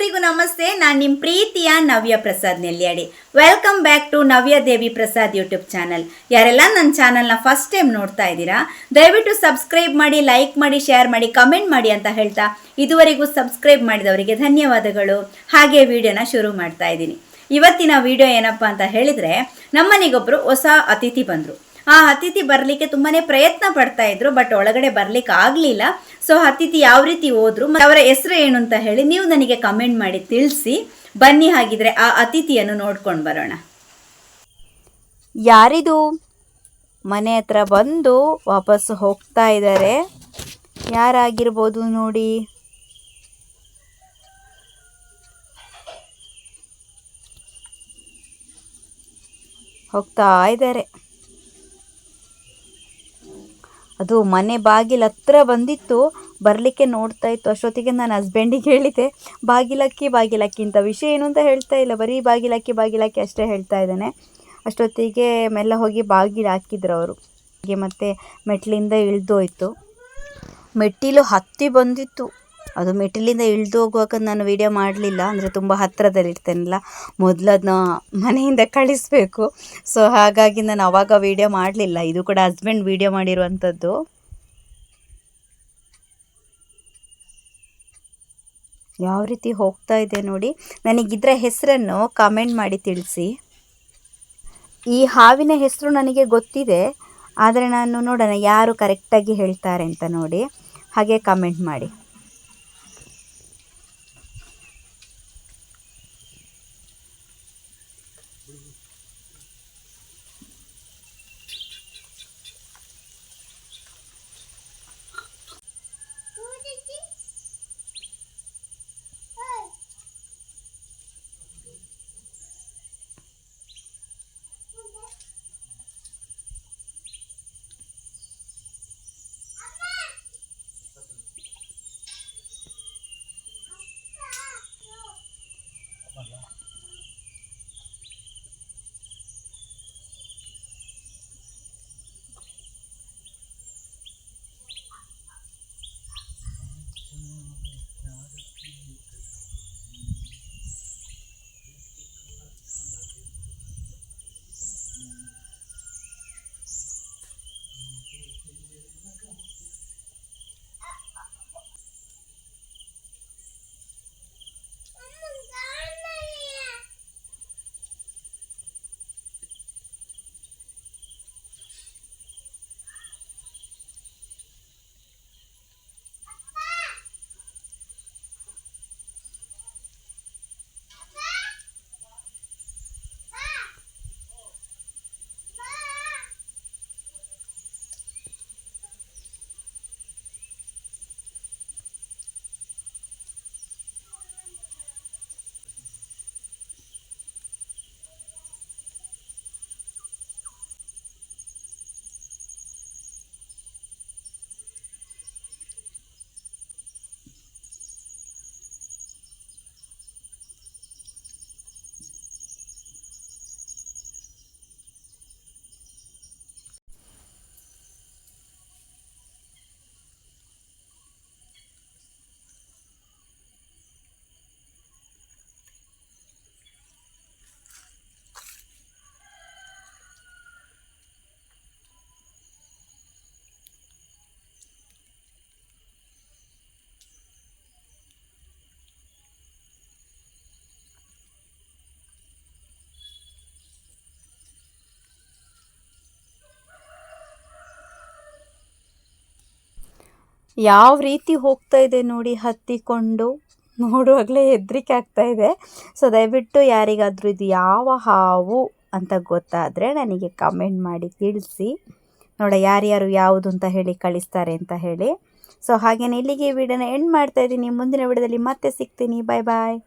ಎಲ್ರಿಗೂ ನಮಸ್ತೆ. ನಾನು ನಿಮ್ಮ ಪ್ರೀತಿಯ Navya Prasad Nelyadi welcome back to Navya Devi Prasad YouTube channel ಯಾರೆಲ್ಲ ನನ್ನ ಚಾನಲ್ನ ಫಸ್ಟ್ ಟೈಮ್ ನೋಡ್ತಾ ಇದ್ದೀರಾ, ದಯವಿಟ್ಟು ಸಬ್ಸ್ಕ್ರೈಬ್ ಮಾಡಿ ಲೈಕ್ ಮಾಡಿ ಶೇರ್ ಮಾಡಿ ಕಮೆಂಟ್ ಮಾಡಿ ಅಂತ ಹೇಳ್ತಾ ಇದುವರೆಗೂ ಸಬ್ಸ್ಕ್ರೈಬ್ ಮಾಡಿದವರಿಗೆ ಧನ್ಯವಾದಗಳು. ಹಾಗೆ ವಿಡಿಯೋನ ಶುರು ಮಾಡ್ತಾ ಇದ್ದೀನಿ. ಇವತ್ತಿನ ವಿಡಿಯೋ ಏನಪ್ಪ ಅಂತ ಹೇಳಿದರೆ ನಮ್ಮನೆಗೊಬ್ಬರು ಹೊಸ ಅತಿಥಿ ಬಂದರು. ಆ ಅತಿಥಿ ಬರಲಿಕ್ಕೆ ತುಂಬಾನೇ ಪ್ರಯತ್ನ ಪಡ್ತಾ ಇದ್ರು, ಬಟ್ ಒಳಗಡೆ ಬರ್ಲಿಕ್ಕೆ ಆಗಲಿಲ್ಲ. ಸೊ ಅತಿಥಿ ಯಾವ ರೀತಿ ಹೋದ್ರು ಅವರ ಹೆಸರು ಏನು ಅಂತ ಹೇಳಿ ನೀವು ನನಗೆ ಕಮೆಂಟ್ ಮಾಡಿ ತಿಳಿಸಿ. ಬನ್ನಿ ಹಾಗಿದ್ರೆ ಆ ಅತಿಥಿಯನ್ನು ನೋಡ್ಕೊಂಡು ಬರೋಣ. ಯಾರಿದು? ಮನೆ ಹತ್ರ ಬಂದು ವಾಪಸ್ ಹೋಗ್ತಾ ಇದ್ದಾರೆ. ಯಾರಾಗಿರ್ಬೋದು ನೋಡಿ. ಹೋಗ್ತಾ ಇದ್ದಾರೆ. ಅದು ಮನೆ ಬಾಗಿಲ ಹತ್ರ ಬಂದಿತ್ತು, ಬರಲಿಕ್ಕೆ ನೋಡ್ತಾ ಇತ್ತು. ಅಷ್ಟೊತ್ತಿಗೆ ನಾನು ಹಸ್ಬೆಂಡಿಗೆ ಹೇಳಿದೆ, ಬಾಗಿಲಕ್ಕಿ ಬಾಗಿಲಕ್ಕಿ ಅಂತ ವಿಷಯ ಏನು ಅಂತ ಹೇಳ್ತಾ ಇಲ್ಲ. ಬರೀ ಬಾಗಿಲಕ್ಕಿ ಬಾಗಿಲಕ್ಕಿ ಅಷ್ಟೇ ಹೇಳ್ತಾ ಇದ್ದಾನೆ. ಅಷ್ಟೊತ್ತಿಗೆ ಮೆಲ್ಲ ಹೋಗಿ ಬಾಗಿಲು ಹಾಕಿದ್ರು ಅವರು. ಹಾಗೆ ಮತ್ತೆ ಮೆಟ್ಲಿಂದ ಇಳಿದೋಯ್ತು. ಮೆಟ್ಟಿಲು ಹತ್ತಿ ಬಂದಿತ್ತು. ಅದು ಮೆಟ್ಟಿಲಿಂದ ಇಳಿದು ಹೋಗುವಾಗ ನಾನು ವಿಡಿಯೋ ಮಾಡಲಿಲ್ಲ, ಅಂದರೆ ತುಂಬ ಹತ್ತಿರದಲ್ಲಿರ್ತೇನಲ್ಲ ಮೊದಲು ಅದನ್ನ ಮನೆಯಿಂದ ಕಳಿಸ್ಬೇಕು. ಸೊ ಹಾಗಾಗಿ ನಾನು ಅವಾಗ ವಿಡಿಯೋ ಮಾಡಲಿಲ್ಲ. ಇದು ಕೂಡ ಹಸ್ಬೆಂಡ್ ವಿಡಿಯೋ ಮಾಡಿರುವಂಥದ್ದು ಯಾವ ರೀತಿ ಹೋಗ್ತಾ ಇದೆ ನೋಡಿ. ನನಗಿದ್ರ ಹೆಸರನ್ನು ಕಾಮೆಂಟ್ ಮಾಡಿ ತಿಳಿಸಿ. ಈ ಹಾವಿನ ಹೆಸರು ನನಗೆ ಗೊತ್ತಿದೆ, ಆದರೆ ನಾನು ನೋಡೋಣ ಯಾರು ಕರೆಕ್ಟಾಗಿ ಹೇಳ್ತಾರೆ ಅಂತ ನೋಡಿ. ಹಾಗೆ ಕಮೆಂಟ್ ಮಾಡಿ. ಯಾವ ರೀತಿ ಹೋಗ್ತಾ ಇದೆ ನೋಡಿ ಹತ್ತಿಕೊಂಡು ನೋಡುವಾಗಲೇ ಹೆದರಿಕೆ ಆಗ್ತಾ ಇದೆ. ಸೊ ದಯವಿಟ್ಟು ಯಾರಿಗಾದರೂ ಇದು ಯಾವ ಹಾವು ಅಂತ ಗೊತ್ತಾದರೆ ನನಗೆ ಕಮೆಂಟ್ ಮಾಡಿ ತಿಳಿಸಿ. ನೋಡ, ಯಾರ್ಯಾರು ಯಾವುದು ಅಂತ ಹೇಳಿ ಕಳಿಸ್ತಾರೆ ಅಂತ ಹೇಳಿ. ಸೊ ಹಾಗೆಯೇ ಇಲ್ಲಿಗೆ ವಿಡಿಯೋನ ಎಂಡ್ ಮಾಡ್ತಾ ಇದ್ದೀನಿ. ಮುಂದಿನ ವಿಡಿಯೋದಲ್ಲಿ ಮತ್ತೆ ಸಿಗ್ತೀನಿ. ಬಾಯ್ ಬಾಯ್